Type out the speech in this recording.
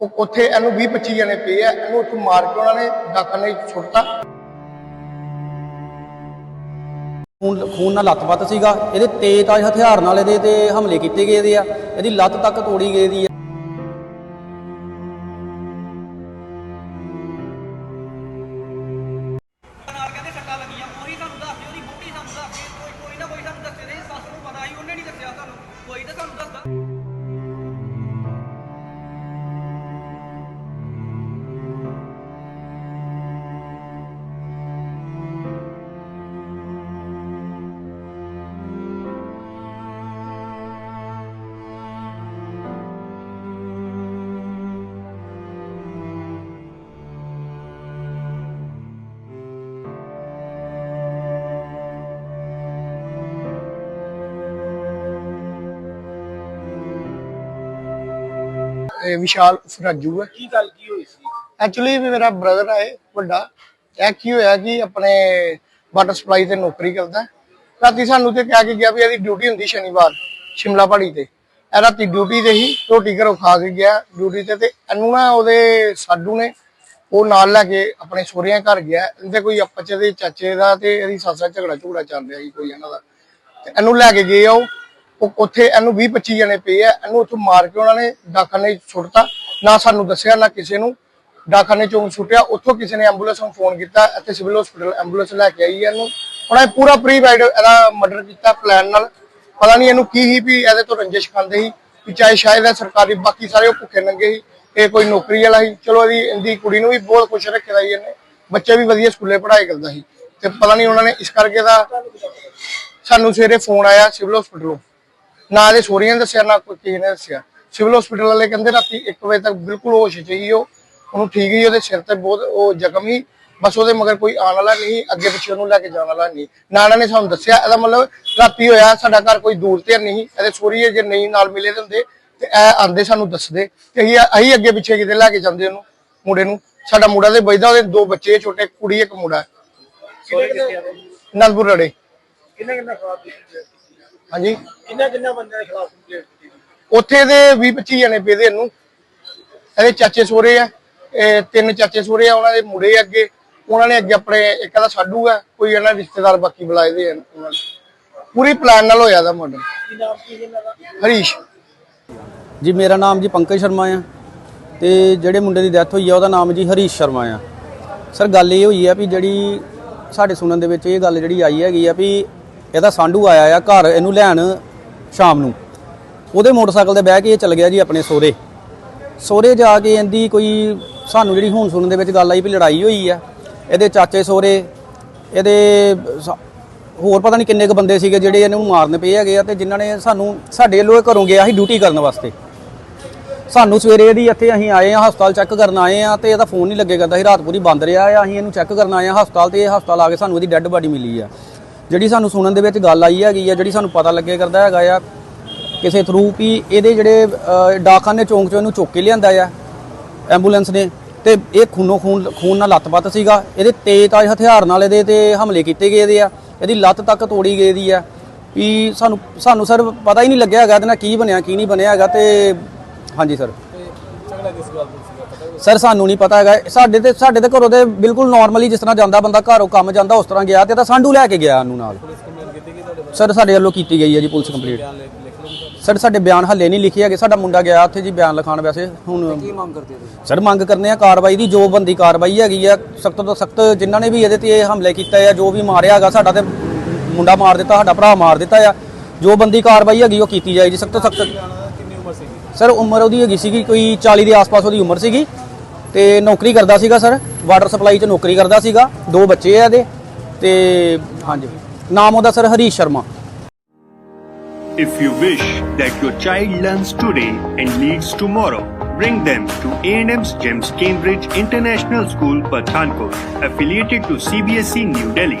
ਉਹ ਉੱਥੇ ਇਹਨੂੰ 20 25 ਜਣੇ ਪਏ ਆ, ਇਹਨੂੰ ਉੱਥੋਂ ਮਾਰ ਕੇ ਉਹਨਾਂ ਨੇ ਡਾਕਟਰ ਨੇ ਛੁੱਟਤਾ ਖੂਨ ਖੂਨ ਨਾਲ ਲੱਤਪੱਤ ਸੀਗਾ, ਇਹਦੇ ਤੇਜ਼ ਤਾਜ ਹਥਿਆਰ ਨਾਲ ਇਹਦੇ ਤੇ ਹਮਲੇ ਕੀਤੇ ਗਏ ਦੇ ਆ, ਇਹਦੀ ਲੱਤ ਤੱਕ ਤੋੜੀ ਗਈ ਦੀ ਆ। ਇਹ ਵਿਸ਼ਾਲ ਫਰਾਜੂ ਹੈ। ਕੀ ਗੱਲ ਕੀ ਹੋਈ ਸੀ? ਐਕਚੁਅਲੀ ਮੇਰਾ ਬ੍ਰਦਰ ਹੈ ਵੱਡਾ। ਇਹ ਕੀ ਹੋਇਆ ਕਿ ਆਪਣੇ ਵਾਟਰ ਸਪਲਾਈ ਤੇ ਨੌਕਰੀ ਕਰਦਾ। ਰਾਤੀ ਸਾਨੂੰ ਤੇ ਕਹਿ ਕੇ ਗਿਆ ਵੀ ਇਹਦੀ ਡਿਊਟੀ ਹੁੰਦੀ ਸ਼ਨੀਵਾਰ ਸ਼ਿਮਲਾ ਪਹਾੜੀ ਤੇ। ਇਹ ਰਾਤੀ ਡਿਊਟੀ ਤੇ ਹੀ ਰੋਟੀ ਘਰੋਂ ਖਾ ਕੇ ਗਿਆ ਡਿਊਟੀ ਤੇ ਤੇ ਇਹਨੂੰ ਨਾ ਉਹਦੇ ਸਾਡੂ ਨੇ ਉਹ ਨਾਲ ਲੈ ਕੇ ਆਪਣੇ ਸਹੁਰਿਆਂ ਘਰ ਗਿਆ। ਇਹਦੇ ਕੋਈ ਆਪਸ ਦੇ ਚਾਚੇ ਦਾ ਤੇ ਇਹਦੀ ਸੱਸ ਦਾ ਝਗੜਾ ਝੂੜਾ ਚੱਲ ਰਿਹਾ ਸੀ ਕੋਈ ਇਹਨਾਂ ਦਾ। ਤੇ ਇਹਨੂੰ ਲੈ ਕੇ ਗਏ ਉਹ। ਉਹ ਉੱਥੇ ਇਹਨੂੰ 20 25 ਜਣੇ ਪਏ ਆ, ਇਹਨੂੰ ਉੱਥੋਂ ਮਾਰ ਕੇ ਉਹਨਾਂ ਨੇ ਡਾਕਟਰ ਨੇ ਸੁੱਟਤਾ। ਨਾ ਸਾਨੂੰ ਦੱਸਿਆ, ਨਾ ਕਿਸੇ ਨੂੰ। ਡਾਕਟਰ ਨੇ ਚੋਂ ਸੁੱਟਿਆ। ਉੱਥੋਂ ਕਿਸੇ ਨੇ ਐਂਬੂਲੈਂਸ ਨੂੰ ਫੋਨ ਕੀਤਾ, ਇੱਥੇ ਸਿਵਲ ਹਸਪੀਟਲ ਐਂਬੂਲੈਂਸ ਲੈ ਕੇ ਆਈ ਹੈ ਇਹਨੂੰ। ਉਹਨਾਂ ਨੇ ਪੂਰਾ ਪ੍ਰੀਪੇਡ ਇਹਦਾ ਮਰਡਰ ਕੀਤਾ ਪਲਾਨ ਨਾਲ। ਪਤਾ ਨਹੀਂ ਇਹਨੂੰ ਕੀ ਹੀ ਵੀ ਇਹਦੇ ਤੋਂ ਰੰਜਿਸ਼ ਖਾਂਦੇ ਸੀ, ਵੀ ਚਾਹੇ ਸ਼ਾਇਦ ਇਹ ਸਰਕਾਰੀ, ਬਾਕੀ ਸਾਰੇ ਉਹ ਭੁੱਖੇ ਨੰਗੇ ਸੀ। ਇਹ ਕੋਈ ਨੌਕਰੀ ਵਾਲਾ ਸੀ। ਚਲੋ ਇਹਦੀ ਇਹਦੀ ਕੁੜੀ ਨੂੰ ਵੀ ਬਹੁਤ ਖੁਸ਼ ਰੱਖਿਆ ਸੀ ਇਹਨੇ। ਬੱਚੇ ਵੀ ਵਧੀਆ ਸਕੂਲੇ ਪੜ੍ਹਾਈ ਕਰਦਾ ਸੀ। ਤੇ ਪਤਾ ਨਹੀਂ ਉਹਨਾਂ ਨੇ ਇਸ ਕਰਕੇ ਦਾ ਸਾਨੂੰ ਸਵੇਰੇ ਫੋਨ ਆਇਆ ਸਿਵਲ ਹਸਪੀਟਲੋਂ। ਨਾ ਦੇ ਸੋਰੀਆਂ ਨੇ ਦੱਸਿਆ ਨਾ ਕੋਈ ਕਿਸੇ ਨੇ ਦੱਸਿਆ। ਸਿਵਲ ਹਸਪੀਟਲ ਵਾਲੇ ਕਹਿੰਦੇ ਰਾਤੀ 1 ਵਜੇ ਤੱਕ ਬਿਲਕੁਲ ਹੋਸ਼ 'ਚ ਹੀ ਉਹ ਉਹਨੂੰ ਠੀਕ ਹੀ ਉਹਦੇ ਸਿਰ ਤੇ ਬਹੁਤ ਉਹ ਜ਼ਖਮ ਹੀ ਬਸ ਉਹਦੇ ਮਗਰ ਕੋਈ ਆਉਣ ਵਾਲਾ ਨਹੀਂ ਅੱਗੇ ਪਿੱਛੇ ਉਹਨੂੰ ਲੈ ਕੇ ਜਾਣ ਵਾਲਾ ਨਹੀਂ। ਨਾ ਇਹਨਾਂ ਨੇ ਸਾਨੂੰ ਦੱਸਿਆ ਇਹਦਾ ਮਤਲਬ ਰਾਤੀ ਹੋਇਆ ਸਾਡਾ ਘਰ ਕੋਈ ਦੂਰ ਤੇ ਨਹੀਂ ਇਹਦੇ ਸੋਰੀਏ ਜੇ ਨਹੀਂ ਨਾਲ ਮਿਲੇ ਦੇ ਹੁੰਦੇ ਤੇ ਇਹ ਆਂਦੇ ਸਾਨੂੰ ਦੱਸਦੇ ਤੇ ਅਸੀਂ ਅਸੀਂ ਅੱਗੇ ਪਿੱਛੇ ਕਿਤੇ ਲੈ ਕੇ ਜਾਂਦੇ ਉਹਨੂੰ ਮੁੰਡੇ ਨੂੰ। ਸਾਡਾ ਮੁੰਡਾ ਤੇ ਬੈਠਦਾ ਉਹਦੇ ਦੋ ਬੱਚੇ ਛੋਟੇ ਕੁੜੀ ਇੱਕ ਮੁੰਡਾ। ਨੰਦਪੁਰ ਰੜੇ। ਕਿੰਨੇ ਕਿੰਨੇ ਕੀਤੀ ਹਾਂਜੀ। ਕਿੰਨਾ ਕਿੰਨਾ ਬੰਦਿਆਂ ਦੇ ਖਿਲਾਫ ਕੰਪਲੇਂਟ ਕੀਤੀ ਉੱਥੇ ਦੇ 20 25 ਜਣੇ ਪਏ ਦੇ ਇਹਨੂੰ। ਇਹਦੇ ਚਾਚੇ ਸੋਰੇ ਆ ਇਹ ਤਿੰਨ ਚਾਚੇ ਸੋਰੇ ਆ ਉਹਨਾਂ ਦੇ ਮੁੰਡੇ ਅੱਗੇ। ਉਹਨਾਂ ਨੇ ਅੱਗੇ ਆਪਣੇ ਇੱਕ ਦਾ ਸਾਡੂ ਆ ਕੋਈ ਇਹਨਾਂ ਰਿਸ਼ਤੇਦਾਰ ਬਾਕੀ ਬੁਲਾਏ ਦੇ ਆ ਉਹਨਾਂ ਨੇ। ਪੂਰੀ ਪਲਾਨ ਨਾਲ ਹੋਇਆ ਦਾ ਮਰਡਰ ਕੀ ਨਾਮ ਕੀ ਇਹਨਾਂ ਦਾ? ਹਰੀਸ਼। ਜੀ ਮੇਰਾ ਨਾਮ ਜੀ ਪੰਕਜ ਸ਼ਰਮਾ ਆ ਤੇ ਜਿਹੜੇ ਮੁੰਡੇ ਦੀ ਡੈਥ ਹੋਈ ਆ ਉਹਦਾ ਨਾਮ ਜੀ ਹਰੀਸ਼ ਸ਼ਰਮਾ ਆ। ਸਰ ਗੱਲ ਇਹ ਹੋਈ ਆ ਵੀ ਜਿਹੜੀ ਸਾਡੇ ਸੁਣਨ ਦੇ ਵਿੱਚ ਇਹ ਗੱਲ ਜਿਹੜੀ ਆਈ ਹੈਗੀ ਆ ਵੀ ਇਹਦਾ ਸਾਂਢੂ ਆਇਆ ਆ ਘਰ, ਇਹਨੂੰ ਲੈਣ ਸ਼ਾਮ ਨੂੰ। ਉਹਦੇ ਮੋਟਰਸਾਈਕਲ ਤੇ ਬਹਿ ਕੇ ਇਹ ਚਲ ਗਿਆ ਜੀ ਆਪਣੇ ਸੋਹਰੇ। ਸੋਹਰੇ ਜਾ ਕੇ ਇਹਦੀ ਕੋਈ, ਸਾਨੂੰ ਜਿਹੜੀ ਹੁਣ ਸੁਣਨ ਦੇ ਵਿੱਚ ਗੱਲ ਆਈ ਵੀ ਲੜਾਈ ਹੋਈ ਆ, ਇਹਦੇ ਚਾਚੇ ਸੋਹਰੇ, ਇਹਦੇ ਸ- ਹੋਰ ਪਤਾ ਨਹੀਂ ਕਿੰਨੇ ਕੁ ਬੰਦੇ ਸੀਗੇ ਜਿਹੜੇ ਇਹਨੂੰ ਮਾਰਨ ਪਏ ਹੈਗੇ ਆ ਤੇ ਜਿਨ੍ਹਾਂ ਨੇ ਸਾਨੂੰ, ਸਾਡੇ ਵੱਲੋਂ ਘਰੋਂ ਗਿਆ ਸੀ ਡਿਊਟੀ ਕਰਨ ਵਾਸਤੇ। ਸਾਨੂੰ ਸਵੇਰੇ ਇਹਦੀ ਇੱਥੇ ਅਸੀਂ ਆਏ ਆ, ਹਸਪਤਾਲ ਚੈੱਕ ਕਰਨ ਆਏ ਆ ਤੇ ਇਹਦਾ ਫੋਨ ਨਹੀਂ ਲੱਗੇ ਕਰਦਾ ਸੀ, ਰਾਤ ਪੂਰੀ ਬੰਦ ਰਿਹਾ ਆ, ਅਸੀਂ ਇਹਨੂੰ ਚੈੱਕ ਕਰਨ ਆਏ ਆ ਹਸਪਤਾਲ ਤੇ ਇਹ ਹਸਪਤਾਲ ਆ ਕੇ ਸਾਨੂੰ ਇਹਦੀ ਡੈੱਡ ਬਾਡੀ ਮਿਲੀ ਆ। ਜਿਹੜੀ ਸਾਨੂੰ ਸੁਣਨ ਦੇ ਵਿੱਚ ਗੱਲ ਆਈ ਹੈਗੀ ਆ ਜਿਹੜੀ ਸਾਨੂੰ ਪਤਾ ਲੱਗੇ ਕਰਦਾ ਹੈਗਾ ਆ ਕਿਸੇ ਥਰੂ ਵੀ ਇਹਦੇ ਜਿਹੜੇ ਅ, ਡਾਕਖਾਨੇ ਚੌਂਕ ਚੋਂ ਇਹਨੂੰ ਚੁੱਕ ਕੇ ਲਿਆਂਦਾ ਆ ਐਂਬੂਲੈਂਸ ਨੇ ਤੇ ਇਹ ਖੂਨੋ ਖੂਨ ਖੂਨ ਨਾਲ ਲੱਤਪੱਤ ਸੀਗਾ ਇਹਦੇ ਤੇਜ਼ ਹਥਿਆਰ ਨਾਲ ਇਹਦੇ ਤੇ ਹਮਲੇ ਕੀਤੇ ਗਏ ਦੇ ਆ ਇਹਦੀ ਲੱਤ ਤੱਕ ਤੋੜੀ ਗਈ ਦੀ ਆ ਵੀ ਸਾਨੂੰ ਸਾਨੂੰ ਸਰ ਪਤਾ ਹੀ ਨਹੀਂ ਲੱਗਿਆ ਹੈਗਾ ਇਹਦੇ ਨਾਲ ਕੀ ਬਣਿਆ ਕੀ ਨਹੀਂ ਬਣਿਆ ਹੈਗਾ ਤੇ ਹਾਂਜੀ ਸਰ ਸਰ ਸਾਨੂੰ ਨਹੀਂ ਪਤਾ ਹੈਗਾ। ਸਾਡੇ ਤੇ ਸਾਡੇ ਤੇ ਘਰੋਂ ਤੇ ਬਿਲਕੁਲ ਨਾਰਮਲੀ ਜਿਸ ਤਰ੍ਹਾਂ ਜਾਂਦਾ ਬੰਦਾ ਘਰੋਂ ਕੰਮ ਜਾਂਦਾ ਉਸ ਤਰ੍ਹਾਂ ਗਿਆ ਤੇ ਤਾਂ ਸਾਂਢੂ ਲੈ ਕੇ ਗਿਆ ਉਹਨੂੰ ਨਾਲ। ਸਰ ਸਾਡੇ ਵੱਲੋਂ ਕੀਤੀ ਗਈ ਹੈ ਜੀ ਪੁਲਿਸ ਕੰਪਲੀਟ ਸਰ ਸਾਡੇ ਬਿਆਨ ਹੱਲੇ ਨਹੀਂ ਲਿਖੇ ਹੈਗੇ। ਸਾਡਾ ਮੁੰਡਾ ਗਿਆ ਉੱਥੇ ਜੀ ਬਿਆਨ ਲਿਖਾਣ ਵੈਸੇ। ਹੁਣ ਕੀ ਮੰਗ ਕਰਦੇ ਹੋ ਸਰ ਮੰਗ ਕਰਨੇ ਆ ਕਾਰਵਾਈ ਦੀ। ਜੋ ਬੰਦੀ ਕਾਰਵਾਈ ਹੈਗੀ ਆ ਸਖਤ ਤੋਂ ਸਖਤ ਜਿਨ੍ਹਾਂ ਨੇ ਵੀ ਇਹਦੇ ਤੇ ਇਹ ਹਮਲੇ ਕੀਤਾ ਆ ਜੋ ਵੀ ਮਾਰਿਆ ਹੈਗਾ ਸਾਡਾ ਤੇ ਮੁੰਡਾ ਮਾਰ ਦਿੱਤਾ ਸਾਡਾ ਭਰਾ ਮਾਰ ਦਿੱਤਾ ਆ। ਜੋ ਬੰਦੀ ਕਾਰਵਾਈ ਹੈਗੀ ਉਹ ਕੀਤੀ ਜਾਏ ਜੀ ਸਖਤ ਤੋਂ ਸਖਤ ਸਰ ਉਮਰ ਉਹਦੀ ਹੈਗੀ ਸੀਗੀ ਕੋਈ 40 ਦੇ ਆਸ-ਪਾਸ ਉਹਦੀ ਉਮਰ ਸੀਗੀ ਤੇ ਨੌਕਰੀ ਕਰਦਾ ਸੀਗਾ ਸਰ ਵਾਟਰ ਸਪਲਾਈ 'ਚ ਨੌਕਰੀ ਕਰਦਾ ਸੀਗਾ ਦੋ ਬੱਚੇ ਆ ਇਹਦੇ ਤੇ ਹਾਂਜੀ ਨਾਮ ਉਹਦਾ sir Harish Sharma If you wish that your child learns today and leads tomorrow, bring them to A&M's GEMS Cambridge International School, Pathankot, affiliated to CBSE E New Delhi.